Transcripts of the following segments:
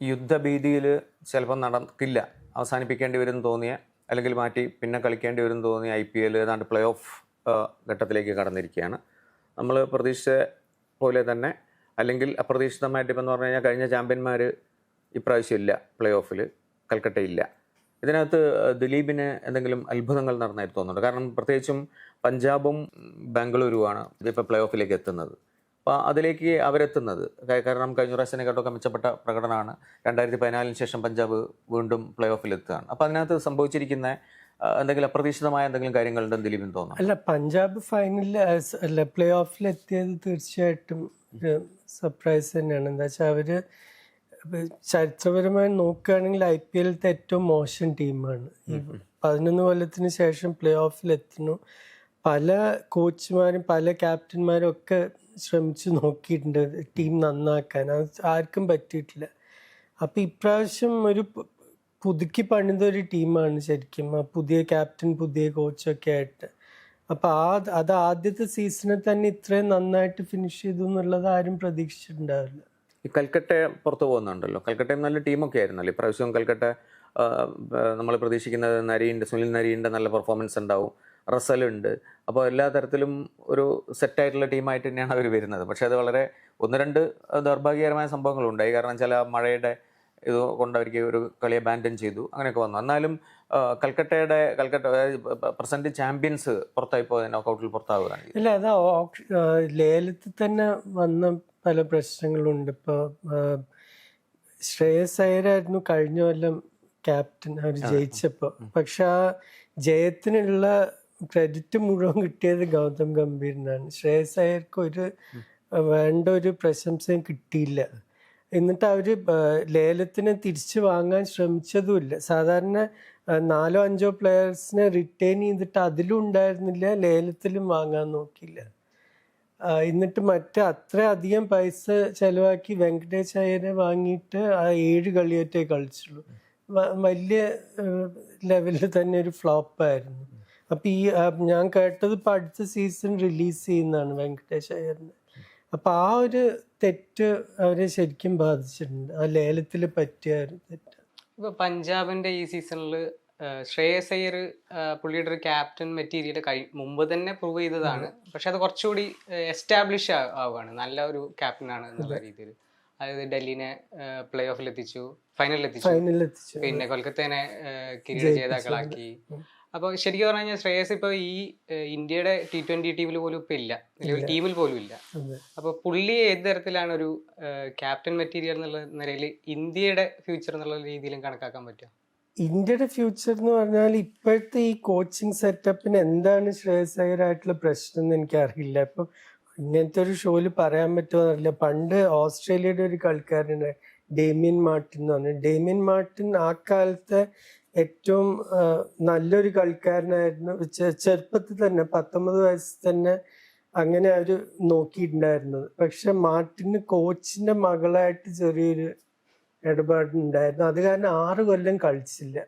യുദ്ധഭീതിയിൽ ചിലപ്പോൾ നടക്കില്ല. അവസാനിപ്പിക്കേണ്ടി വരും തോന്നിയ അല്ലെങ്കിൽ മാറ്റി പിന്നെ കളിക്കേണ്ടി വരും തോന്നിയ ഐ പി എൽ ഏതാണ്ട് പ്ലേ ഓഫ് ഘട്ടത്തിലേക്ക് കടന്നിരിക്കുകയാണ്. നമ്മൾ പ്രതീക്ഷിച്ച പോലെ തന്നെ അല്ലെങ്കിൽ അപ്രതീക്ഷിതമായിട്ട് ഇപ്പം എന്ന് പറഞ്ഞു കഴിഞ്ഞാൽ കഴിഞ്ഞ ചാമ്പ്യന്മാർ ഇപ്രാവശ്യം ഇല്ല പ്ലേ ഓഫിൽ കൽക്കട്ടയില്ല. ഇതിനകത്ത് ദിലീപിന് എന്തെങ്കിലും അത്ഭുതങ്ങൾ നടന്നായിട്ട് തോന്നുന്നുണ്ട്? കാരണം പ്രത്യേകിച്ചും പഞ്ചാബും ബാംഗ്ലൂരുമാണ് ഇതിപ്പോൾ പ്ലേ ഓഫിലേക്ക് എത്തുന്നത്. അപ്പോൾ അതിലേക്ക് അവരെത്തുന്നത്. കാരണം കഴിഞ്ഞ പ്രാവശ്യത്തിനെക്കാട്ടൊക്കെ മെച്ചപ്പെട്ട പ്രകടനമാണ്. രണ്ടായിരത്തി പതിനാലിന് ശേഷം പഞ്ചാബ് വീണ്ടും പ്ലേ ഓഫിൽ എത്തുകയാണ് അപ്പോൾ അതിനകത്ത് സംഭവിച്ചിരിക്കുന്ന എന്തെങ്കിലും അപ്രതീക്ഷിതമായ എന്തെങ്കിലും കാര്യങ്ങളുണ്ടെന്ന് ദിലീപിന് തോന്നുന്നു? അല്ല പഞ്ചാബ് ഫൈനലിൽ അല്ല പ്ലേ ഓഫിൽ എത്തിയത് തീർച്ചയായിട്ടും ഒരു സർപ്രൈസ് തന്നെയാണ്. എന്താ വെച്ചാൽ അവർ ചരിത്രപരമായി നോക്കുകയാണെങ്കിൽ ഐ പി എല്ലിലത്തെ ഏറ്റവും മോശം ടീമാണ്. പതിനൊന്ന് കൊല്ലത്തിന് ശേഷം പ്ലേ ഓഫിൽ എത്തുന്നു പല കോച്ചുമാരും പല ക്യാപ്റ്റന്മാരും ഒക്കെ ശ്രമിച്ചു നോക്കിയിട്ടുണ്ട്. ടീം നന്നാക്കാൻ. അത് ആർക്കും പറ്റിയിട്ടില്ല. അപ്പോൾ ഇപ്രാവശ്യം ഒരു പുതുക്കി പണിത ഒരു ടീമാണ് ശരിക്കും. പുതിയ ക്യാപ്റ്റൻ പുതിയ കോച്ചൊക്കെ ആയിട്ട്. അപ്പോൾ ആ അത് ആദ്യത്തെ സീസണിൽ തന്നെ ഇത്രയും നന്നായിട്ട് ഫിനിഷ് ചെയ്തു എന്നുള്ളത് ആരും പ്രതീക്ഷിച്ചിട്ടുണ്ടാവില്ല. ഈ കൽക്കട്ട പുറത്തു പോകുന്നുണ്ടല്ലോ. കൽക്കട്ടയും നല്ല ടീമൊക്കെ ആയിരുന്നല്ലോ. ഇപ്രാവശ്യം കൽക്കട്ട നമ്മൾ പ്രതീക്ഷിക്കുന്നത് നരീന്റെ സുനിൽ നരീന്റെ നല്ല പെർഫോമൻസ് ഉണ്ടാവും. റസലുണ്ട്. അപ്പോൾ എല്ലാ തരത്തിലും ഒരു സെറ്റായിട്ടുള്ള ടീമായിട്ട് തന്നെയാണ് അവർ വരുന്നത്. പക്ഷേ അത് വളരെ ഒന്ന് രണ്ട് ദൗർഭാഗ്യകരമായ സംഭവങ്ങളുണ്ടായി കാരണം ചില മഴയുടെ ഇത് കൊണ്ട് അവർക്ക് ഒരു കളിയെ ബാൻഡൻ ചെയ്തു. അങ്ങനെയൊക്കെ വന്നു. എന്നാലും കൽക്കട്ടയുടെ കൽക്കട്ട പ്രസന്റ് ചാമ്പ്യൻസ് പുറത്തായി പോയത് നോക്കൗട്ടിൽ പുറത്താവുകയാണ്. ഇല്ല അത് ലേലത്തിൽ തന്നെ വന്ന പല പ്രശ്നങ്ങളുണ്ട്. ഇപ്പോൾ ശ്രേയസ് അയ്യരായിരുന്നു കഴിഞ്ഞ കൊല്ലം ക്യാപ്റ്റൻ അവർ ജയിച്ചപ്പോൾ. പക്ഷെ ആ ജയത്തിനുള്ള ക്രെഡിറ്റ് മുഴുവൻ കിട്ടിയത് ഗൗതം ഗംഭീറിനാണ്. ശ്രേയസ് അയ്യർക്ക് ഒരു വേണ്ട ഒരു പ്രശംസയും കിട്ടിയില്ല. എന്നിട്ട് അവർ ലേലത്തിനെ തിരിച്ചു വാങ്ങാൻ ശ്രമിച്ചതുമില്ല. സാധാരണ നാലോ അഞ്ചോ പ്ലെയേഴ്സിനെ റിട്ടേൺ ചെയ്തിട്ട് അതിലും ഉണ്ടായിരുന്നില്ല ലേലത്തിലും വാങ്ങാൻ നോക്കിയില്ല. എന്നിട്ട് മറ്റേ അത്ര അധികം പൈസ ചെലവാക്കി വെങ്കടേശ് അയ്യരെ വാങ്ങിയിട്ട് ആ ഏഴ് കളിയേറ്റേ കളിച്ചുള്ളൂ. വലിയ ലെവലിൽ തന്നെ ഒരു ഫ്ലോപ്പായിരുന്നു അപ്പൊ ഈ ഞാൻ കേട്ടത് ഇപ്പൊ അടുത്ത സീസൺ റിലീസ് ചെയ്യുന്നതാണ് വെങ്കടേഷ് അയ്യറിന്. അപ്പൊ ആ ഒരു തെറ്റ് അവരെ ശരിക്കും ബാധിച്ചിട്ടുണ്ട്. ആ ലേലത്തിൽ പറ്റിയ ഒരു തെറ്റ്. ഇപ്പൊ പഞ്ചാബിന്റെ ഈ സീസണിൽ ശ്രേയസ് അയ്യർ പുള്ളിയുടെ ഒരു ക്യാപ്റ്റൻ മെറ്റീരിയൽ കഴി മുമ്പ് തന്നെ പ്രൂവ് ചെയ്തതാണ്. പക്ഷെ അത് കുറച്ചുകൂടി എസ്റ്റാബ്ലിഷ് ആവുകയാണ്. നല്ല ഒരു ക്യാപ്റ്റൻ ആണ് എന്നുള്ള രീതിയിൽ. അതായത് ഡൽഹിനെ പ്ലേ ഓഫിൽ എത്തിച്ചു ഫൈനലിൽ എത്തിച്ചു. പിന്നെ കൊൽക്കത്തേനെ കിരീട ജേതാക്കളാക്കി. അപ്പോൾ ശരിക്കും പറഞ്ഞു കഴിഞ്ഞാൽ ശ്രേയസ് ഇപ്പോൾ ഈ ഇന്ത്യയുടെ ടി ട്വന്റി ടീമിൽ പോലും ഇപ്പം ഇല്ല. അല്ലെങ്കിൽ ടീമിൽ പോലും ഇല്ല. അപ്പോൾ പുള്ളി ഏത് തരത്തിലാണ് ഒരു ക്യാപ്റ്റൻ മെറ്റീരിയൽ എന്നുള്ള നിലയിൽ ഇന്ത്യയുടെ ഫ്യൂച്ചർ എന്നുള്ള രീതിയിലും കണക്കാക്കാൻ പറ്റുക ഇന്ത്യയുടെ ഫ്യൂച്ചർ എന്ന് പറഞ്ഞാൽ ഇപ്പോഴത്തെ ഈ കോച്ചിങ് സെറ്റപ്പിന് എന്താണ് ശ്രേയസ് അയ്യരായിട്ടുള്ള പ്രശ്നം എന്ന് എനിക്കറിയില്ല. ഇപ്പം ഇങ്ങനത്തെ ഒരു ഷോയിൽ പറയാൻ പറ്റുമോ അറിയില്ല പണ്ട് ഓസ്ട്രേലിയയുടെ ഒരു കളിക്കാരനുണ്ട് ഡേമിയൻ മാർട്ടിൻ എന്ന് പറഞ്ഞു. ഡേമിയൻ മാർട്ടിൻ ആ കാലത്തെ ഏറ്റവും നല്ലൊരു കളിക്കാരനായിരുന്നു. ചെറുപ്പത്തിൽ തന്നെ പത്തൊമ്പത് വയസ്സിൽ തന്നെ അങ്ങനെ അവർ നോക്കിയിട്ടുണ്ടായിരുന്നത്. പക്ഷെ മാർട്ടിന് കോച്ചിന്റെ മകളായിട്ട് ചെറിയൊരു ഇടപാടുണ്ടായിരുന്നു. അത് കാരണം ആറ് കൊല്ലം കളിച്ചില്ല.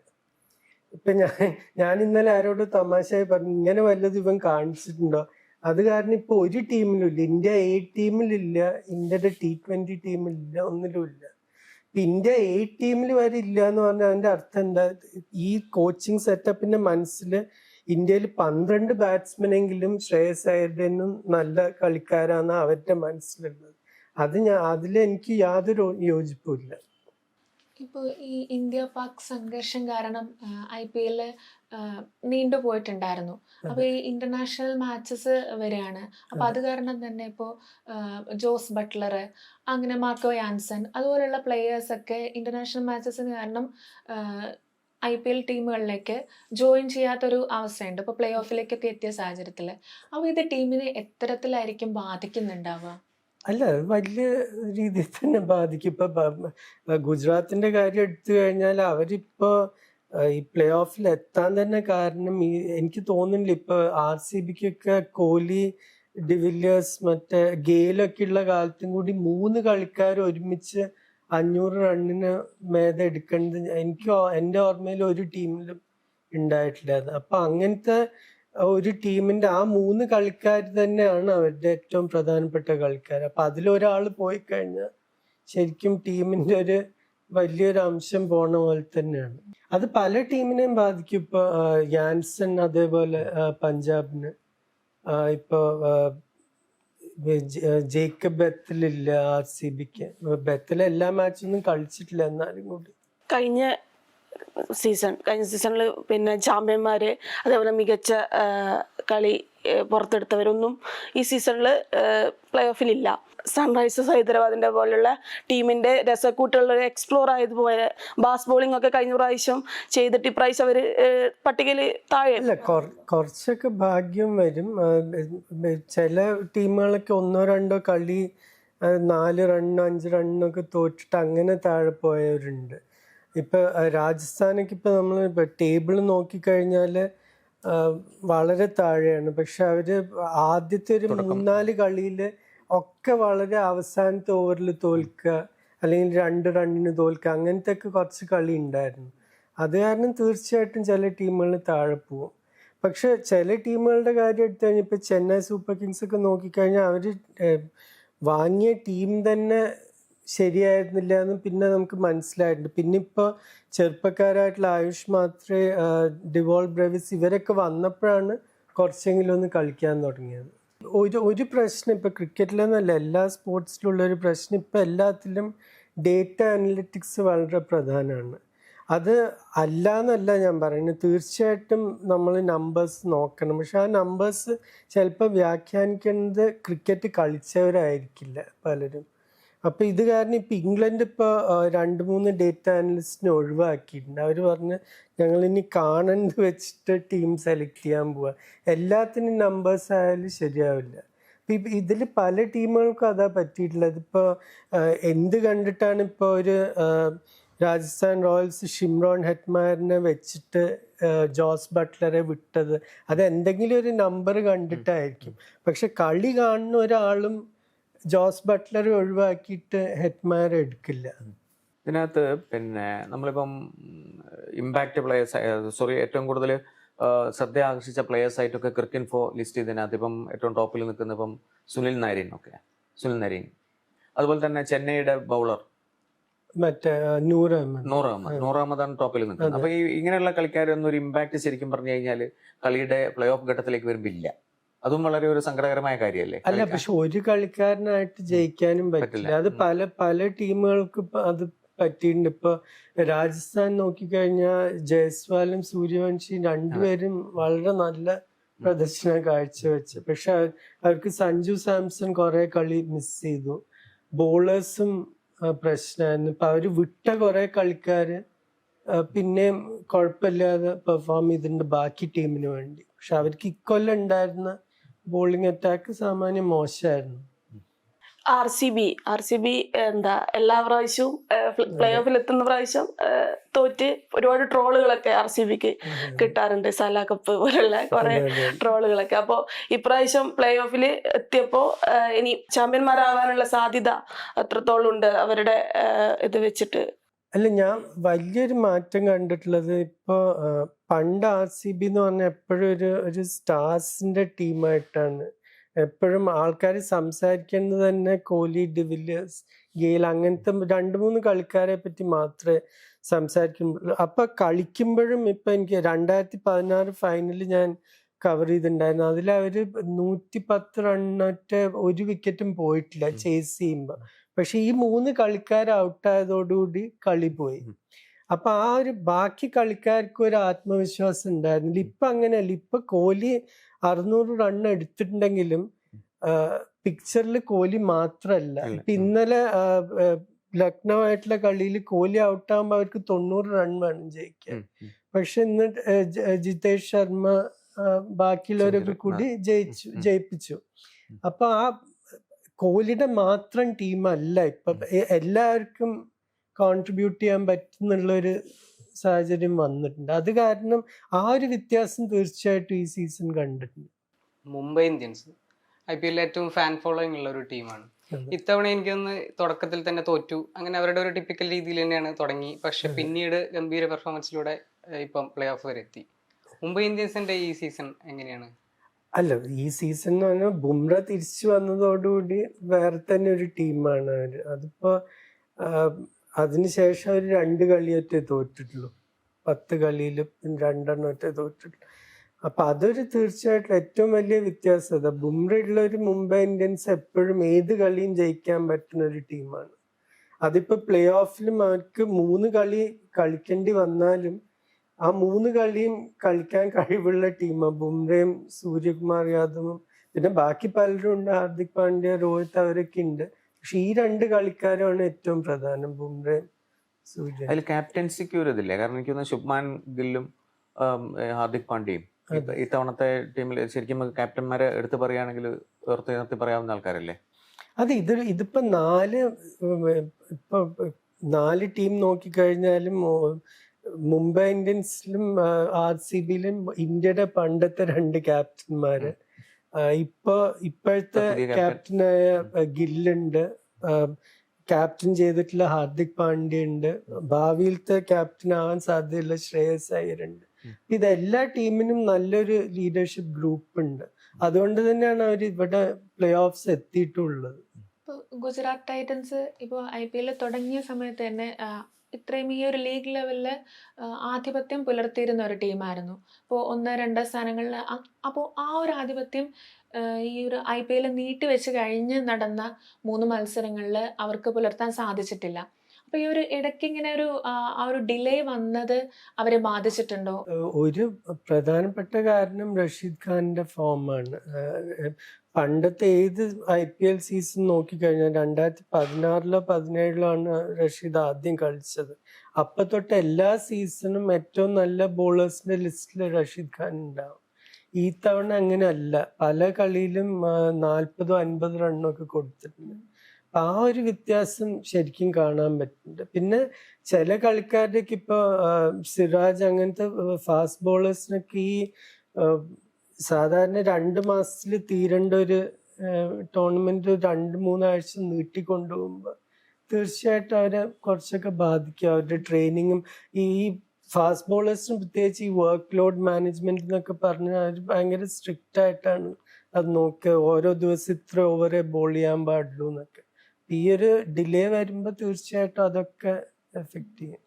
ഇപ്പൊ ഞാൻ ഞാൻ ഇന്നലെ ആരോട് തമാശയായി പറഞ്ഞു ഇങ്ങനെ വല്ലതും ഇവൻ കാണിച്ചിട്ടുണ്ടോ? അത് കാരണം ഇപ്പൊ ഒരു ടീമിലും ഇല്ല. ഇന്ത്യ എ ടീമിലില്ല ഇന്ത്യയുടെ ടി ട്വന്റി ടീമിലില്ല ഒന്നിലും ഇല്ല. ഇപ്പൊ ഇന്ത്യ എ ടീമിൽ വരെ ഇല്ല എന്ന് പറഞ്ഞാൽ അതിന്റെ അർത്ഥം എന്താ? ഈ കോച്ചിങ് സെറ്റപ്പിന്റെ മനസ്സിൽ ഇന്ത്യയിൽ പന്ത്രണ്ട് ബാറ്റ്സ്മെനെങ്കിലും ശ്രേയസ് അയ്യരുടെനും നല്ല കളിക്കാരാണ് അവരുടെ മനസ്സിലുള്ളത്. അത് ഞാൻ അതിൽ എനിക്ക് യാതൊരു യോജിപ്പുമില്ല ഇപ്പോൾ ഈ ഇന്ത്യ പാക് സംഘർഷം കാരണം ഐ പി എല്ല് നീണ്ടുപോയിട്ടുണ്ടായിരുന്നു അപ്പോൾ ഈ ഇന്റർനാഷണൽ മാച്ചസ് വരെയാണ്. അപ്പോൾ അത് കാരണം തന്നെ ഇപ്പോ ജോസ് ബട്ട്ലർ അങ്ങനെ മാർക്കോ യാൻസൺ അതുപോലെയുള്ള പ്ലെയേഴ്സ് ഒക്കെ ഇന്റർനാഷണൽ മാച്ചസിന് കാരണം ഐ പി എൽ ടീമുകളിലേക്ക് ജോയിൻ ചെയ്യാത്തൊരു അവസ്ഥയുണ്ട്. ഇപ്പോൾ പ്ലേ ഓഫിലേക്കൊക്കെ എത്തിയ സാഹചര്യത്തിൽ. അപ്പോൾ ഇത് ടീമിനെ എത്തരത്തിലായിരിക്കും ബാധിക്കുന്നുണ്ടാവുക? അല്ല വലിയ രീതിയിൽ തന്നെ ബാധിക്കും. ഇപ്പൊ ഗുജറാത്തിന്റെ കാര്യം എടുത്തു കഴിഞ്ഞാൽ അവരിപ്പോ ഈ പ്ലേ ഓഫിൽ എത്താൻ തന്നെ കാരണം ഈ എനിക്ക് തോന്നുന്നില്ല. ഇപ്പൊ ആർ സി ബിക്കൊക്കെ കോഹ്ലി ഡിവില്ലിയേഴ്സ് മറ്റേ ഗെയിലൊക്കെ ഉള്ള കാലത്തും കൂടി മൂന്ന് കളിക്കാർ ഒരുമിച്ച് അഞ്ഞൂറ് റണ്ണിന് മേത എടുക്കേണ്ടത് എനിക്ക് എന്റെ ഓർമ്മയിൽ ഒരു ടീമിലും ഉണ്ടായിട്ടില്ല അത് അപ്പൊ അങ്ങനത്തെ ഒരു ടീമിന്റെ ആ മൂന്ന് കളിക്കാർ തന്നെയാണ് അവരുടെ ഏറ്റവും പ്രധാനപ്പെട്ട കളിക്കാർ. അപ്പൊ അതിലൊരാൾ പോയി കഴിഞ്ഞാൽ ശരിക്കും ടീമിന്റെ ഒരു വലിയൊരു അംശം പോണ പോലെ തന്നെയാണ്. അത് പല ടീമിനെയും ബാധിക്കും. ഇപ്പൊ യാൻസൺ അതേപോലെ പഞ്ചാബിന്. ഇപ്പൊ ജേക്കബ് ബെത്തലില്ല ആർ സി ബിക്ക്. ബെത്തൽ എല്ലാ മാച്ചൊന്നും കളിച്ചിട്ടില്ല എന്നാലും കൂടി. കഴിഞ്ഞ സീസൺ കഴിഞ്ഞ സീസണിൽ പിന്നെ ചാമ്പ്യന്മാർ അതേപോലെ മികച്ച കളി പുറത്തെടുത്തവരൊന്നും ഈ സീസണിൽ പ്ലേ ഓഫിലില്ല സൺറൈസേഴ്സ് ഹൈദരാബാദിന്റെ പോലുള്ള ടീമിന്റെ രസക്കൂട്ടുള്ള ഒരു എക്സ്പ്ലോർ ആയതുപോലെ ബാസ് ബോളിംഗ് ഒക്കെ കഴിഞ്ഞ പ്രാവശ്യം ചെയ്തിട്ട് ഇപ്രാവശ്യം അവർ പട്ടികയിൽ താഴെ അല്ല കുറച്ചൊക്കെ ഭാഗ്യം വരും. ചില ടീമുകളൊക്കെ ഒന്നോ രണ്ടോ കളി നാല് റണ്ണോ അഞ്ച് റണ്ണൊക്കെ തോറ്റിട്ട് അങ്ങനെ താഴെ പോയവരുണ്ട്. ഇപ്പൊ ആ, രാജസ്ഥാനൊക്കെ ഇപ്പൊ നമ്മൾ ഇപ്പോൾ ടേബിൾ നോക്കിക്കഴിഞ്ഞാൽ വളരെ താഴെയാണ്. പക്ഷെ അവർ ആദ്യത്തെ ഒരു മൂന്നാൽ കളിയിൽ ഒക്കെ വളരെ അവസാനത്തെ ഓവറിൽ തോൽക്കുക അല്ലെങ്കിൽ രണ്ട് റണ്ണിന് തോൽക്കുക അങ്ങനത്തെ ഒക്കെ കുറച്ച് കളി ഉണ്ടായിരുന്നു. അത് കാരണം തീർച്ചയായിട്ടും ചില ടീമുകൾ താഴെ പോവും പക്ഷെ ചില ടീമുകളുടെ കാര്യം എടുത്തു കഴിഞ്ഞാൽ ഇപ്പോൾ ചെന്നൈ സൂപ്പർ കിങ്സ് ഒക്കെ നോക്കിക്കഴിഞ്ഞാൽ അവർ വാങ്ങിയ ടീം തന്നെ ശരിയായിരുന്നില്ല എന്ന് പിന്നെ നമുക്ക് മനസ്സിലായിട്ടുണ്ട്. പിന്നെ ഇപ്പോൾ ചെറുപ്പക്കാരായിട്ടുള്ള ആയുഷ് മാത്രേ ഡിവോൾ ബ്രവിസ് ഇവരൊക്കെ വന്നപ്പോഴാണ് കുറച്ചെങ്കിലും ഒന്ന് കളിക്കാൻ തുടങ്ങിയത്. ഒരു ഒരു പ്രശ്നം ഇപ്പൊ ക്രിക്കറ്റിലെന്നല്ല എല്ലാ സ്പോർട്സിലുള്ള ഒരു പ്രശ്നം ഇപ്പൊ എല്ലാത്തിലും ഡേറ്റ അനലിറ്റിക്സ് വളരെ പ്രധാനമാണ്. അത് അല്ല എന്നല്ല ഞാൻ പറയുന്നത്. തീർച്ചയായിട്ടും നമ്മൾ നമ്പേഴ്സ് നോക്കണം. പക്ഷെ ആ നമ്പേഴ്സ് ചിലപ്പോൾ വ്യാഖ്യാനിക്കുന്നത് ക്രിക്കറ്റ് കളിച്ചവരായിരിക്കില്ല പലരും. അപ്പൊ ഇത് കാരണം ഇപ്പൊ ഇംഗ്ലണ്ട് ഇപ്പൊ ആ, രണ്ട് മൂന്ന് ഡേറ്റ അനലിസ്റ്റിനെ ഒഴിവാക്കിയിട്ടുണ്ട്. അവർ പറഞ്ഞ് ഞങ്ങൾ ഇനി കാണണ്ട് വെച്ചിട്ട് ടീം സെലക്ട് ചെയ്യാൻ പോവാ. എല്ലാത്തിനും നമ്പേഴ്സ് ആയാലും ശരിയാവില്ല. ഇപ്പം ഇതിൽ പല ടീമുകൾക്കും അതാ പറ്റിയിട്ടുള്ളത്. ഇപ്പോൾ എന്ത് കണ്ടിട്ടാണ് ഇപ്പോൾ ഒരു രാജസ്ഥാൻ റോയൽസ് ഷിംറോൺ ഹെറ്റ്മാരിനെ വെച്ചിട്ട് ജോസ് ബട്ട്ലറെ വിട്ടത്? അത് എന്തെങ്കിലും ഒരു നമ്പർ കണ്ടിട്ടായിരിക്കും. പക്ഷെ കളി കാണുന്ന ഒരാളും ജോസ് ബട്ട്ലറെ ഒഴിവാക്കിയിട്ട് ഹെറ്റ്മാരെ എടുക്കില്ല. ഇതിനകത്ത് പിന്നെ നമ്മളിപ്പം ഇമ്പാക്റ്റ് പ്ലേയേഴ്സ് സോറി ഏറ്റവും കൂടുതൽ ശ്രദ്ധ ആകർഷിച്ച പ്ലേയേഴ്സ് ആയിട്ടൊക്കെ ക്രിക്കറ്റ് ഫോ ലിസ്റ്റ് ഇതിനകത്ത് ഇപ്പം ഏറ്റവും ടോപ്പിൽ നിൽക്കുന്ന ഇപ്പം സുനിൽ നരീൻ ഒക്കെ. സുനിൽ നരീൻ അതുപോലെ തന്നെ ചെന്നൈയുടെ ബൗളർ മറ്റേ ആ, നൂർ അഹമ്മദ്. നൂർ അഹമ്മദ്. നൂർ അഹമ്മദാണ് ടോപ്പിൽ നിൽക്കുന്നത്. അപ്പൊ ഈ ഇങ്ങനെയുള്ള കളിക്കാരൊന്നും ഒരു ഇമ്പാക്ട് ശരിക്കും പറഞ്ഞു കഴിഞ്ഞാൽ കളിയുടെ പ്ലേ ഓഫ് ഘട്ടത്തിലേക്ക് വരുമ്പോൾ ഇല്ല അതും വളരെ ഒരു സങ്കടകരമായ കാര്യമല്ലേ? അല്ല പക്ഷെ ഒരു കളിക്കാരനായിട്ട് ജയിക്കാനും പറ്റില്ല. അത് പല പല ടീമുകൾക്ക് അത് പറ്റിയിട്ടുണ്ട്. ഇപ്പൊ രാജസ്ഥാൻ നോക്കിക്കഴിഞ്ഞാൽ ജയസ്വാലും സൂര്യവംശിയും രണ്ടുപേരും വളരെ നല്ല പ്രദർശനം കാഴ്ചവെച്ച്. പക്ഷെ അവ- അവർക്ക് സഞ്ജു സാംസൺ കുറെ കളി മിസ് ചെയ്തു. ബോളേഴ്സും പ്രശ്നമായിരുന്നു ഇപ്പൊ അവർ വിട്ട കുറെ കളിക്കാര് പിന്നെ പിന്നെയും കുഴപ്പമില്ലാതെ പെർഫോം ചെയ്തിട്ടുണ്ട് ബാക്കി ടീമിന് വേണ്ടി. പക്ഷെ അവർക്ക് ഇക്കൊല്ലം ഉണ്ടായിരുന്ന ബോളിംഗ് അറ്റാക്ക് സാമാന്യം മോശമായിരുന്നു. R C B R C B എന്താ എല്ലാ പ്രാവശ്യവും പ്ലേ ഓഫിൽ എത്തുന്ന പ്രാവശ്യം തോറ്റ് ഒരുപാട് ട്രോളുകളൊക്കെ ആർ സി ബിക്ക് കിട്ടാറുണ്ട്. സല കപ്പ് പോലുള്ള കുറെ. ട്രോളുകളൊക്കെ. അപ്പോൾ ഇപ്രാവശ്യം പ്ലേ ഓഫിൽ എത്തിയപ്പോൾ ഇനി ചാമ്പ്യന്മാരാകാനുള്ള സാധ്യത അത്രത്തോളം ഉണ്ട്. അവരുടെ ഇത് വെച്ചിട്ട്. അല്ല ഞാൻ വലിയൊരു മാറ്റം കണ്ടിട്ടുള്ളത് ഇപ്പൊ പണ്ട് ആർ സി ബി എന്ന് പറഞ്ഞാൽ എപ്പോഴും ഒരു ഒരു സ്റ്റാർസിന്റെ ടീമായിട്ടാണ്. എപ്പോഴും ആൾക്കാർ സംസാരിക്കുന്നത് തന്നെ കോഹ്ലി ഡിവിലിയേഴ്സ് ഗെയിൽ അങ്ങനത്തെ രണ്ട് മൂന്ന് കളിക്കാരെ പറ്റി മാത്രമേ സംസാരിക്കുമ്പോൾ അപ്പൊ കളിക്കുമ്പോഴും ഇപ്പൊ എനിക്ക് രണ്ടായിരത്തി പതിനാറ് ഫൈനലിൽ ഞാൻ കവർ ചെയ്തിട്ടുണ്ടായിരുന്നു. അതിൽ അവർ നൂറ്റി പത്ത് റണ്ണൊറ്റ ഒരു വിക്കറ്റും പോയിട്ടില്ല ചേസ് ചെയ്യുമ്പോ. പക്ഷെ ഈ മൂന്ന് കളിക്കാർ ഔട്ടായതോടുകൂടി കളി പോയി. അപ്പൊ ആ ഒരു ബാക്കി കളിക്കാർക്ക് ഒരു ആത്മവിശ്വാസം ഉണ്ടായിരുന്നില്ല. ഇപ്പൊ അങ്ങനെയല്ല. ഇപ്പൊ കോഹ്ലി അറുന്നൂറ് റൺ എടുത്തിട്ടുണ്ടെങ്കിലും പിക്ചറിൽ കോഹ്ലി മാത്രല്ല ഇപ്പൊ ഇന്നലെ ലക്നൗ ആയിട്ടുള്ള കളിയിൽ കോഹ്ലി ഔട്ടാകുമ്പോ അവർക്ക് തൊണ്ണൂറ് റൺ വേണം ജയിക്കാൻ. പക്ഷെ ഇന്ന് ജിതേഷ് ശർമ്മ ബാക്കിയുള്ളവരൊക്കെ കൂടി ജയിച്ചു. ജയിപ്പിച്ചു. അപ്പൊ ആ കോഹ്ലിയുടെ മാത്രം ടീമല്ല. ഇപ്പൊ എല്ലാവർക്കും കോൺട്രിബ്യൂട്ട് ചെയ്യാൻ പറ്റുന്നുള്ളൊരു സാഹചര്യം വന്നിട്ടുണ്ട്. അത് കാരണം ആ ഒരു വ്യത്യാസം തീർച്ചയായിട്ടും ഈ സീസൺ കണ്ടിട്ടുണ്ട്. മുംബൈ ഇന്ത്യൻസ് ഐ പി എല്ലിൽ ഏറ്റവും ഫാൻ ഫോളോയിങ് ഉള്ള ഒരു ടീമാണ്. ഇത്തവണ എനിക്കൊന്ന് തുടക്കത്തിൽ തന്നെ തോറ്റു. അങ്ങനെ അവരുടെ ഒരു ടിപ്പിക്കൽ രീതിയിൽ തന്നെയാണ് തുടങ്ങി. പക്ഷെ പിന്നീട് ഗംഭീര പെർഫോമൻസിലൂടെ ഇപ്പം പ്ലേ ഓഫ് വരെ എത്തി. മുംബൈ ഇന്ത്യൻസിന്റെ ഈ സീസൺ എങ്ങനെയാണ്? അല്ല ഈ സീസൺ എന്ന് പറഞ്ഞാൽ ബുംറ തിരിച്ചു വന്നതോടുകൂടി വേറെ തന്നെ ഒരു ടീമാണ് അവർ. അതിപ്പോ അതിനുശേഷം അവർ രണ്ട് കളിയൊറ്റേ തോറ്റിട്ടുള്ളൂ. പത്ത് കളിയിൽ രണ്ടെണ്ണം ഒറ്റേ തോറ്റിട്ടുള്ളൂ. അപ്പൊ അതൊരു തീർച്ചയായിട്ടും ഏറ്റവും വലിയ വ്യത്യാസത. ബുംറ ഉള്ള ഒരു മുംബൈ ഇന്ത്യൻസ് എപ്പോഴും ഏത് കളിയും ജയിക്കാൻ പറ്റുന്ന ഒരു ടീമാണ് അതിപ്പോ പ്ലേ ഓഫിലും അവർക്ക് മൂന്ന് കളി കളിക്കേണ്ടി വന്നാലും ആ മൂന്ന് കളിയും കളിക്കാൻ കഴിവുള്ള ടീമാണ് ബുംറയും സൂര്യകുമാർ യാദവും പിന്നെ ബാക്കി പലരും ഉണ്ട്. ഹാർദിക് പാണ്ഡ്യ രോഹിത് അവരൊക്കെ ഉണ്ട്. പക്ഷെ ഈ രണ്ട് കളിക്കാരാണ് ഏറ്റവും പ്രധാനം. ബുംറയും സൂര്യ അതിൽ ക്യാപ്റ്റൻസിക്ക് ഒരു ഇതില്ലേ. കാരണം എനിക്ക് തോന്നുന്നു ശുഭ്മാൻ ഗില്ലും ഹാർദിക് പാണ്ഡ്യയും. ഇത്തവണത്തെ ടീമിൽ ശരിക്കും ക്യാപ്റ്റന്മാരെ എടുത്ത് പറയുകയാണെങ്കിൽ ഉയർത്തി നിർത്തി പറയാവുന്ന ആൾക്കാരല്ലേ? അതെ ഇത് ഇതിപ്പോ നാല് ഇപ്പൊ നാല് ടീം നോക്കിക്കഴിഞ്ഞാലും മുംബൈ ഇന്ത്യൻസിലും ആർ സി ബിയിലും ഇന്ത്യയുടെ പണ്ടത്തെ രണ്ട് ക്യാപ്റ്റന്മാര്. ഇപ്പൊ ഇപ്പോഴത്തെ. ക്യാപ്റ്റനായ ഗില്ലുണ്ട്. ക്യാപ്റ്റൻ ചെയ്തിട്ടുള്ള ഹാർദിക് പാണ്ഡ്യ ഉണ്ട് ഭാവിയിലത്തെ ക്യാപ്റ്റൻ ആവാൻ സാധ്യതയുള്ള ശ്രേയസ് അയ്യർ ഉണ്ട്. ഇത് എല്ലാ ടീമിനും നല്ലൊരു ലീഡർഷിപ്പ് ഗ്രൂപ്പ് ഉണ്ട്. അതുകൊണ്ട് തന്നെയാണ് അവർ ഇവിടെ പ്ലേ ഓഫ്സ് എത്തിയിട്ടുള്ളത് ഗുജറാത്ത് ടൈറ്റൻസ് ഇപ്പോൾ ഐ പി എൽ തുടങ്ങിയ സമയത്ത് തന്നെ ഇത്രയും ഈ ഒരു ലീഗ് ലെവലിൽ ആധിപത്യം പുലർത്തിയിരുന്ന ഒരു ടീമായിരുന്നു. അപ്പോൾ ഒന്ന് രണ്ട് സ്ഥാനങ്ങളിൽ അപ്പോൾ ആ ഒരു ആധിപത്യം ഈ ഒരു ഐ പി എൽ നീട്ടി വെച്ച് കഴിഞ്ഞ് നടന്ന മൂന്ന് മത്സരങ്ങളിൽ അവർക്ക് പുലർത്താൻ സാധിച്ചിട്ടില്ല. അപ്പോൾ ഈ ഒരു ഇടയ്ക്ക് ഇങ്ങനെ ഒരു ആ ഒരു ഡിലേ വന്നത് അവരെ ബാധിച്ചിട്ടുണ്ടോ? ഒരു പ്രധാനപ്പെട്ട കാരണം റഷീദ് ഖാന്റെ ഫോമാണ് പണ്ടത്തെ ഏത് ഐ പി എൽ സീസൺ നോക്കിക്കഴിഞ്ഞാൽ രണ്ടായിരത്തി പതിനാറിലോ പതിനേഴിലോ ആണ് റഷീദ് ആദ്യം കളിച്ചത്. അപ്പൊ തൊട്ട് എല്ലാ സീസണും ഏറ്റവും നല്ല ബോളേഴ്സിന്റെ ലിസ്റ്റിൽ റഷീദ് ഖാൻ ഉണ്ടാവും. ഈ തവണ അങ്ങനെയല്ല. പല കളിയിലും നാൽപ്പതോ അൻപതോ റണ്ണോ ഒക്കെ കൊടുത്തിട്ടുണ്ട്. ആ ഒരു വ്യത്യാസം ശരിക്കും കാണാൻ പറ്റുന്നുണ്ട്. പിന്നെ ചില കളിക്കാരുടെയൊക്കെ ഇപ്പൊ സിറാജ് അങ്ങനത്തെ ഫാസ്റ്റ് ബോളേഴ്സിനൊക്കെ ഈ സാധാരണ രണ്ട് മാസത്തിൽ തീരേണ്ട ഒരു ടൂർണമെന്റ് രണ്ട് മൂന്നാഴ്ച നീട്ടിക്കൊണ്ടുപോകുമ്പോൾ തീർച്ചയായിട്ടും അവരെ കുറച്ചൊക്കെ ബാധിക്കും. അവരുടെ ട്രെയിനിങ്ങും ഈ ഫാസ്റ്റ് ബോളേഴ്സിന് പ്രത്യേകിച്ച് ഈ വർക്ക് ലോഡ് മാനേജ്മെന്റ് എന്നൊക്കെ പറഞ്ഞാൽ അവർ ഭയങ്കര സ്ട്രിക്റ്റ് ആയിട്ടാണ് അത് നോക്കുക. ഓരോ ദിവസം ഇത്ര ഓവറെ ബോൾ ചെയ്യാൻ പാടുള്ളൂ എന്നൊക്കെ. ഈ ഒരു ഡിലേ വരുമ്പോൾ തീർച്ചയായിട്ടും അതൊക്കെ എഫക്ട് ചെയ്യും.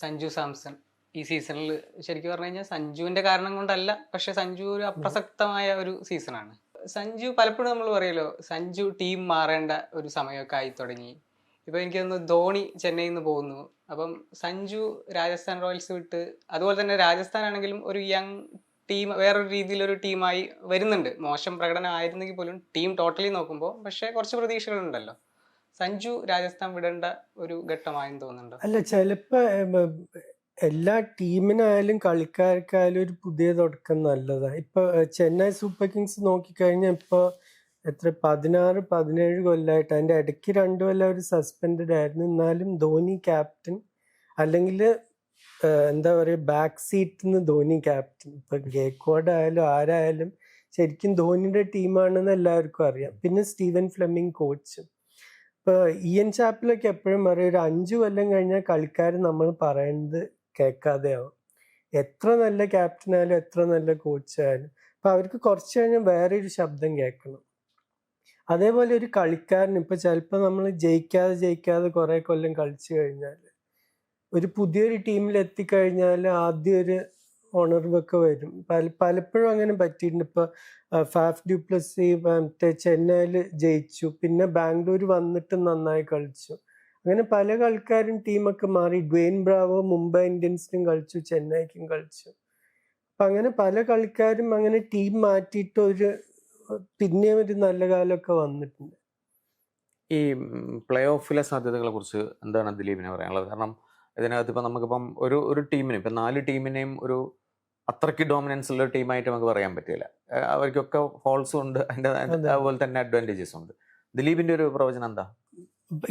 സഞ്ജു സാംസൺ. ഈ സീസണിൽ ശരിക്കും പറഞ്ഞു കഴിഞ്ഞാൽ സഞ്ജുവിന്റെ കാരണം കൊണ്ടല്ല പക്ഷെ സഞ്ജു ഒരു അപ്രസക്തമായ ഒരു സീസണാണ്. സഞ്ജു പലപ്പോഴും നമ്മൾ പറയല്ലോ സഞ്ജു ടീം മാറേണ്ട ഒരു സമയമൊക്കെ ആയി തുടങ്ങി. ഇപ്പൊ എനിക്ക് തോന്നുന്നു ധോണി ചെന്നൈയിൽ നിന്ന് പോകുന്നു. അപ്പം സഞ്ജു രാജസ്ഥാൻ റോയൽസ് വിട്ട് അതുപോലെ തന്നെ രാജസ്ഥാൻ ആണെങ്കിലും ഒരു യങ് ടീം വേറൊരു രീതിയിലൊരു ടീമായി വരുന്നുണ്ട്. മോശം പ്രകടനം ആയിരുന്നെങ്കിൽ പോലും ടീം ടോട്ടലി നോക്കുമ്പോൾ പക്ഷേ കുറച്ച് പ്രതീക്ഷകളുണ്ടല്ലോ. സഞ്ജു രാജസ്ഥാൻ വിടേണ്ട ഒരു ഘട്ടമായെന്ന് തോന്നുന്നുണ്ടോ? അല്ല ചിലപ്പോ ഉം, എല്ലാ ടീമിനായാലും കളിക്കാർക്കായാലും ഒരു പുതിയ തുടക്കം നല്ലതാണ് ഇപ്പൊ ചെന്നൈ സൂപ്പർ കിങ്സ് നോക്കിക്കഴിഞ്ഞാൽ ഇപ്പൊ എത്ര? പതിനാറ് പതിനേഴ് കൊല്ലമായിട്ട് അതിന്റെ ഇടയ്ക്ക് രണ്ടു കൊല്ലം അവർ സസ്പെൻഡഡ് ആയിരുന്നു. എന്നാലും ധോനി ക്യാപ്റ്റൻ അല്ലെങ്കിൽ എന്താ പറയുക ബാക്ക് സീറ്റിൽ നിന്ന് ധോനി ക്യാപ്റ്റൻ. ഇപ്പൊ ഗേക്വാഡ് ആയാലും ആരായാലും ശരിക്കും ധോനിയുടെ ടീമാണെന്ന് എല്ലാവർക്കും അറിയാം. പിന്നെ സ്റ്റീവൻ ഫ്ലെമിംഗ് കോച്ച്. ഇപ്പൊ ഇ എൻ ചാപ്പിലൊക്കെ എപ്പോഴും പറയും ഒരു അഞ്ചു കൊല്ലം കഴിഞ്ഞാൽ കളിക്കാർ നമ്മൾ പറയുന്നത് കേൾക്കാതെയാവും എത്ര നല്ല ക്യാപ്റ്റൻ ആയാലും എത്ര നല്ല കോച്ച് ആയാലും. അപ്പൊ അവർക്ക് കുറച്ച് കഴിഞ്ഞാൽ വേറെ ഒരു ശബ്ദം കേൾക്കണം. അതേപോലെ ഒരു കളിക്കാരൻ ഇപ്പൊ ചിലപ്പോൾ നമ്മൾ ജയിക്കാതെ ജയിക്കാതെ കുറെ കൊല്ലം കളിച്ചു കഴിഞ്ഞാൽ ഒരു പുതിയൊരു ടീമിൽ എത്തിക്കഴിഞ്ഞാൽ ആദ്യം ഒരു ഉണർവൊക്കെ വരും. പല പലപ്പോഴും അങ്ങനെ പറ്റിയിട്ടുണ്ട്. ഇപ്പൊ ഫാഫ് ഡ്യൂപ്ലസി മറ്റേ ചെന്നൈയിൽ ജയിച്ചു. പിന്നെ ബാംഗ്ലൂർ വന്നിട്ട് നന്നായി കളിച്ചു. അങ്ങനെ പല കളിക്കാരും ടീമൊക്കെ മാറി. ഡ്വെയിൻ ബ്രാവോ മുംബൈ ഇന്ത്യൻസിനും കളിച്ചു ചെന്നൈക്കും കളിച്ചു. അപ്പൊ അങ്ങനെ പല കളിക്കാരും അങ്ങനെ ടീം മാറ്റിയിട്ട് ഒരു പിന്നെ ഒരു നല്ല കാലമൊക്കെ വന്നിട്ടുണ്ട്. ഈ പ്ലേ ഓഫിലെ സാധ്യതകളെ കുറിച്ച് എന്താണ് ദിലീപിനെ പറയാനുള്ളത്? കാരണം ഇതിനകത്ത് ഇപ്പം നമുക്കിപ്പം ഒരു ഒരു ടീമിന് ഇപ്പം നാല് ടീമിനെയും ഒരു അത്രയ്ക്ക് ഡോമിനൻസ് ഉള്ള ടീമായിട്ട് നമുക്ക് പറയാൻ പറ്റില്ല. അവർക്കൊക്കെ ഹോൾസും ഉണ്ട്. അതിന്റെ അതുപോലെ തന്നെ അഡ്വാന്റേജസും ഉണ്ട്. ദിലീപിന്റെ ഒരു പ്രവചനം എന്താ?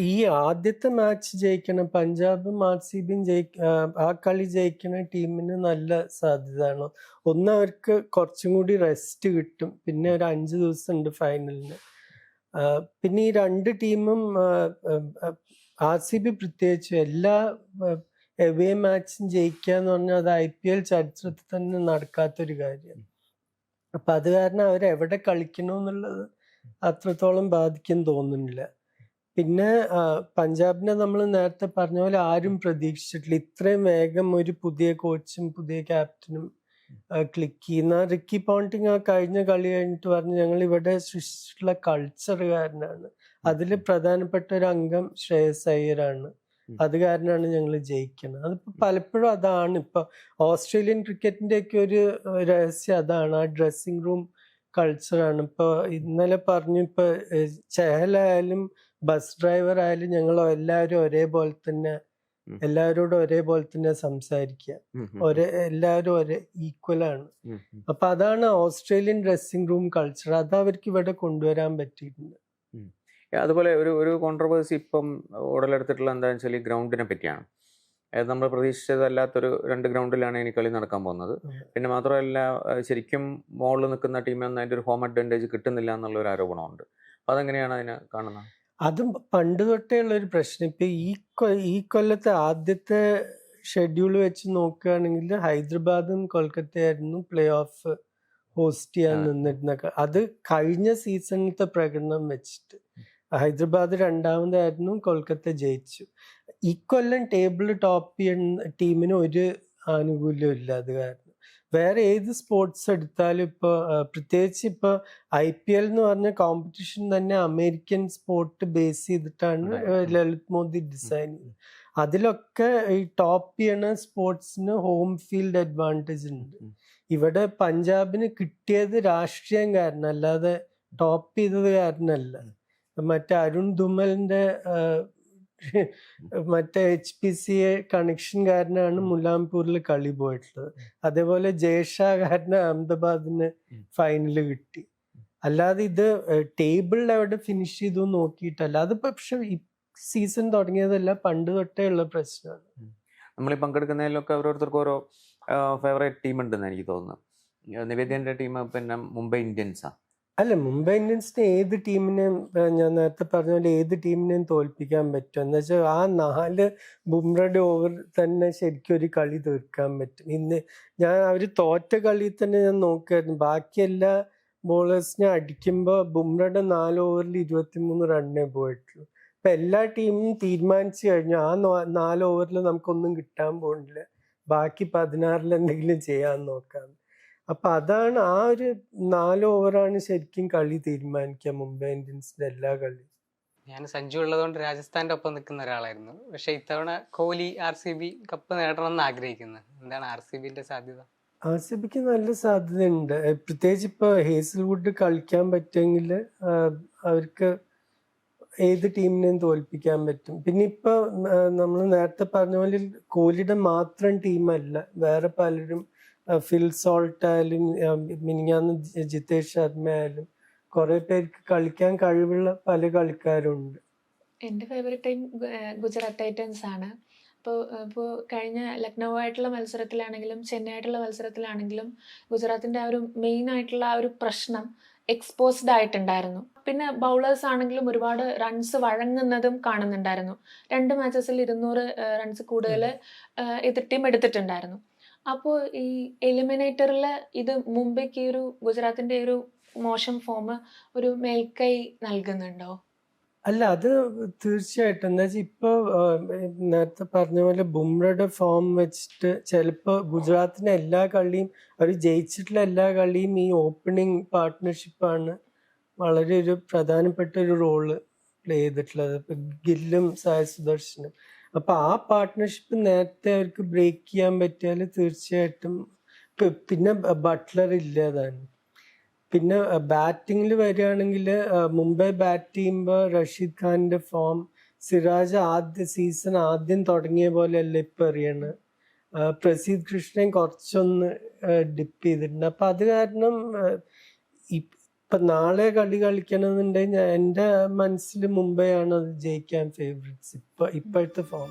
ഈ ആദ്യത്തെ മാച്ച് ജയിക്കണം പഞ്ചാബും ആർ സി ബിയും ജയിക്ക ആ, കളി ജയിക്കണ ടീമിന് നല്ല സാധ്യതയാണ്. ഒന്ന് അവർക്ക് കുറച്ചും കൂടി റെസ്റ്റ് കിട്ടും. പിന്നെ ഒരു അഞ്ച് ദിവസം ഉണ്ട് ഫൈനലിന് പിന്നെ ഈ രണ്ട് ടീമും ആർ സി ബി പ്രത്യേകിച്ച് എല്ലാ എവേ മാച്ചും ജയിക്കുക എന്ന് പറഞ്ഞാൽ അത് ഐ പി എൽ ചരിത്രത്തിൽ തന്നെ നടക്കാത്തൊരു കാര്യമാണ് അപ്പൊ അത് കാരണം അവരെവിടെ കളിക്കണമെന്നുള്ളത് അത്രത്തോളം ബാധിക്കും തോന്നുന്നില്ല. പിന്നെ പഞ്ചാബിനെ നമ്മൾ നേരത്തെ പറഞ്ഞ പോലെ ആരും പ്രതീക്ഷിച്ചിട്ടില്ല. ഇത്രയും വേഗം ഒരു പുതിയ കോച്ചും പുതിയ ക്യാപ്റ്റനും ക്ലിക്ക് ചെയ്യുന്ന റിക്കി പോണ്ടിങ് ആ കഴിഞ്ഞ കളി കഴിഞ്ഞിട്ട് പറഞ്ഞു ഞങ്ങൾ ഇവിടെ സൃഷ്ടിച്ചിട്ടുള്ള കൾച്ചർ കാരനാണ് അതിൽ പ്രധാനപ്പെട്ട ഒരു അംഗം ശ്രേയസ് അയ്യരാണ്. അത് കാരണമാണ് ഞങ്ങൾ ജയിക്കുന്നത്. അതിപ്പോ പലപ്പോഴും അതാണ്. ഇപ്പൊ ഓസ്ട്രേലിയൻ ക്രിക്കറ്റിന്റെ ഒക്കെ ഒരു രഹസ്യം അതാണ്. ആ ഡ്രസ്സിംഗ് റൂം കൾച്ചറാണ്. ഇപ്പൊ ഇന്നലെ പറഞ്ഞു ഇപ്പൊ ചെഹലായാലും ബസ് ഡ്രൈവർ ആയാലും ഞങ്ങൾ എല്ലാവരും ഒരേപോലെ തന്നെ. എല്ലാവരോടും ഒരേപോലെ തന്നെ സംസാരിക്കുക ഒരേ എല്ലാവരും ഒരേ ഈക്വൽ ആണ്. അപ്പൊ അതാണ് ഓസ്ട്രേലിയൻ ഡ്രസ്സിംഗ് റൂം കൾച്ചർ അത് അവർക്ക് ഇവിടെ കൊണ്ടുവരാൻ പറ്റിയിട്ടുണ്ട്. അതുപോലെ ഒരു ഒരു കോൺട്രവേഴ്സി ഇപ്പം ഉടലെടുത്തിട്ടുള്ള എന്താണെന്ന് വെച്ചാൽ ഈ ഗ്രൗണ്ടിനെ പറ്റിയാണ്. അതായത് നമ്മൾ പ്രതീക്ഷിച്ചതല്ലാത്തൊരു രണ്ട് ഗ്രൗണ്ടിലാണ് ഇനി കളി നടക്കാൻ പോകുന്നത്. പിന്നെ മാത്രമല്ല ശരിക്കും മോളിൽ നിൽക്കുന്ന ടീമിൽ നിന്ന് അതിന്റെ ഒരു ഹോം അഡ്വാന്റേജ് കിട്ടുന്നില്ല എന്നുള്ള ഒരു ആരോപണമുണ്ട്. അപ്പോൾ അതെങ്ങനെയാണ് അതിനെ കാണുന്നത്? അതും പണ്ട് തൊട്ടേ ഉള്ളൊരു പ്രശ്നം. ഇപ്പൊ ഈ കൊ- ഈ കൊല്ലത്തെ ആദ്യത്തെ ഷെഡ്യൂൾ വെച്ച് നോക്കുകയാണെങ്കിൽ ഹൈദരാബാദും കൊൽക്കത്തയായിരുന്നു പ്ലേ ഓഫ് ഹോസ്റ്റ് ചെയ്യാൻ. നിന്നിരുന്ന അത് കഴിഞ്ഞ സീസണിലത്തെ പ്രകടനം വെച്ചിട്ട്. ഹൈദരാബാദ് രണ്ടാമതായിരുന്നു കൊൽക്കത്ത ജയിച്ചു. ഇക്കൊല്ലം ടേബിൾ ടോപ്പ് ചെയ്യുന്ന ടീമിന് ഒരു ആനുകൂല്യവും ഇല്ല. അത് കാരണം വേറെ ഏത് സ്പോർട്സ് എടുത്താലും ഇപ്പോൾ പ്രത്യേകിച്ച് ഇപ്പോൾ ഐ പി എൽ എന്ന് പറഞ്ഞ കോമ്പറ്റീഷൻ തന്നെ അമേരിക്കൻ സ്പോർട്ട് ബേസ് ചെയ്തിട്ടാണ് ലളിത് മോദി ഡിസൈൻ ചെയ്തത്. അതിലൊക്കെ ഈ ടോപ്പ് ചെയ്യണ സ്പോർട്സിന് ഹോം ഫീൽഡ് അഡ്വാന്റേജ് ഉണ്ട്. ഇവിടെ പഞ്ചാബിന് കിട്ടിയത് രാഷ്ട്രീയം കാരണം അല്ലാതെ ടോപ്പ് ചെയ്തത് കാരണമല്ല. മറ്റേ അരുൺ ധുമലിന്റെ മറ്റേ H P C A connection കാരനാണ് മുലാംപൂരിൽ കളി പോയിട്ടുള്ളത്. അതേപോലെ ജയ്ഷാ കാരന് അഹമ്മദാബാദിന് ഫൈനൽ ഫൈനൽ കിട്ടി. അല്ലാതെ ഇത് ടേബിളിൽ എവിടെ ഫിനിഷ് ചെയ്തു നോക്കിയിട്ടല്ല. അത് പക്ഷെ സീസൺ തുടങ്ങിയതല്ല പണ്ട് തൊട്ടേ ഉള്ള പ്രശ്നമാണ്. നമ്മൾ ഈ പങ്കെടുക്കുന്നതിലൊക്കെ ഓരോരുത്തർക്കും ഓരോ ഫേവറേറ്റ് ടീം ഉണ്ടെന്ന് എനിക്ക് തോന്നുന്നു. നിവേദ്യന്റെ ടീം പിന്നെ മുംബൈ ഇന്ത്യൻസാണ് അല്ല മുംബൈ ഇന്ത്യൻസിന് ഏത് ടീമിനെയും ഞാൻ നേരത്തെ പറഞ്ഞ പോലെ ഏത് ടീമിനെയും തോൽപ്പിക്കാൻ പറ്റും? എന്ന് വെച്ചാൽ ആ നാല് ബുംറയുടെ ഓവർ തന്നെ ശരിക്കും ഒരു കളി തീർക്കാൻ പറ്റും. ഇന്ന് ഞാൻ അവർ തോറ്റ കളി തന്നെ ഞാൻ നോക്കുമായിരുന്നു ബാക്കി എല്ലാ ബോളേഴ്സിനെ അടിക്കുമ്പോൾ ബുംറയുടെ നാല് ഓവറിൽ ഇരുപത്തിമൂന്ന് റണ്ണേ പോയിട്ടുള്ളൂ. ഇപ്പം എല്ലാ ടീമും തീരുമാനിച്ചു കഴിഞ്ഞു. ആ നാല് ഓവറിൽ നമുക്കൊന്നും കിട്ടാൻ പോകുന്നില്ല ബാക്കി പതിനാറിൽ എന്തെങ്കിലും ചെയ്യാൻ നോക്കാം. അപ്പൊ അതാണ് ആ ഒരു നാല് ഓവറാണ് ശരിക്കും കളി തീരുമാനിക്കുക മുംബൈ ഇന്ത്യൻസിന്റെ എല്ലാ കളി ഞാൻ സഞ്ജു ഉള്ളതുകൊണ്ട് രാജസ്ഥാന്റെ ഒപ്പം നിൽക്കുന്ന ഒരാളായിരുന്നു. പക്ഷെ ഇത്തവണ Kohli R C B cup നേടണമെന്ന് ആഗ്രഹിക്കുന്നത് എന്താണ് ആർ സി ബിന്റെ സാധ്യത? ആർ സി ബിക്ക് നല്ല സാധ്യതയുണ്ട്. പ്രത്യേകിച്ച് ഇപ്പൊ ഹേസൽവുഡ് കളിക്കാൻ പറ്റുമെങ്കിൽ അവർക്ക് ഏത് ടീമിനെയും തോൽപ്പിക്കാൻ പറ്റും. പിന്നെ ഇപ്പൊ നമ്മൾ നേരത്തെ പറഞ്ഞ പോലെ കോഹ്ലിയുടെ മാത്രം ടീമല്ല വേറെ പലരും ഫിൽ സോൾട്ട് ആയാലും മിനിങ്ങാന്ന് ജിതേഷ് ശർമ്മ ആയാലും കുറെ പേർക്ക് കളിക്കാൻ കഴിവുള്ള പല കളിക്കാരുണ്ട്. എന്റെ ഫേവറേറ്റ് ടീം ഗുജറാത്ത് ടൈറ്റൻസ് ആണ്. അപ്പോൾ ഇപ്പോൾ കഴിഞ്ഞ ലക്നൗ ആയിട്ടുള്ള മത്സരത്തിലാണെങ്കിലും ചെന്നൈ ആയിട്ടുള്ള മത്സരത്തിലാണെങ്കിലും ഗുജറാത്തിന്റെ ആ ഒരു മെയിൻ ആയിട്ടുള്ള ആ ഒരു പ്രശ്നം എക്സ്പോസ്ഡ് ആയിട്ടുണ്ടായിരുന്നു. പിന്നെ ബൗളേഴ്സ് ആണെങ്കിലും ഒരുപാട് റൺസ് വഴങ്ങുന്നതും കാണുന്നുണ്ടായിരുന്നു. രണ്ട് മാച്ചസിൽ ഇരുന്നൂറ് റൺസ് കൂടുതൽ എതിർ ടീം എടുത്തിട്ടുണ്ടായിരുന്നു. അപ്പോൾ ഈ എലിമിനേറ്ററിൽ ഇത് മുംബൈക്ക് ഈ ഒരു ഗുജറാത്തിന്റെ ഒരു മോശം ഫോം ഒരു മേൽക്കൈ നൽകുന്നുണ്ടോ? അല്ല അത് തീർച്ചയായിട്ടും. എന്താ വെച്ചാൽ ഇപ്പൊ നേരത്തെ പറഞ്ഞ പോലെ ബുംറയുടെ ഫോം വെച്ചിട്ട് ചിലപ്പോ ഗുജറാത്തിന്റെ എല്ലാ കളിയും അവർ ജയിച്ചിട്ടുള്ള എല്ലാ കളിയും ഈ ഓപ്പണിംഗ് പാർട്ട്ണർഷിപ്പാണ് വളരെ ഒരു പ്രധാനപ്പെട്ട ഒരു റോൾ പ്ലേ ചെയ്തിട്ടുള്ളത്. ഇപ്പൊ ഗില്ലും സായ സുദർശനും. അപ്പൊ ആ പാർട്ട്ണർഷിപ്പ് നേരത്തെ അവർക്ക് ബ്രേക്ക് ചെയ്യാൻ പറ്റിയാൽ തീർച്ചയായിട്ടും പിന്നെ ബട്ട്ലർ ഇല്ലാതാണ് പിന്നെ ബാറ്റിങ്ങിൽ വരികയാണെങ്കിൽ മുംബൈ ബാറ്റ് ചെയ്യുമ്പോൾ റഷീദ് ഖാന്റെ ഫോം സിറാജ് ആദ്യ സീസൺ ആദ്യം തുടങ്ങിയ പോലെയല്ല ഇപ്പം അറിയണ്? പ്രസീദ് കൃഷ്ണൻ കുറച്ചൊന്ന് ഡിപ്പ് ചെയ്തിട്ടുണ്ട്. അപ്പം അത് കാരണം ഇപ്പൊ നാളെ കളി കളിക്കണമെന്നുണ്ടെങ്കിൽ എന്റെ മനസ്സിൽ മുംബൈ ആണ് അത് ജയിക്കാൻ ഫേവറേറ്റ്സ് ഇപ്പൊ ഇപ്പോഴത്തെ ഫോം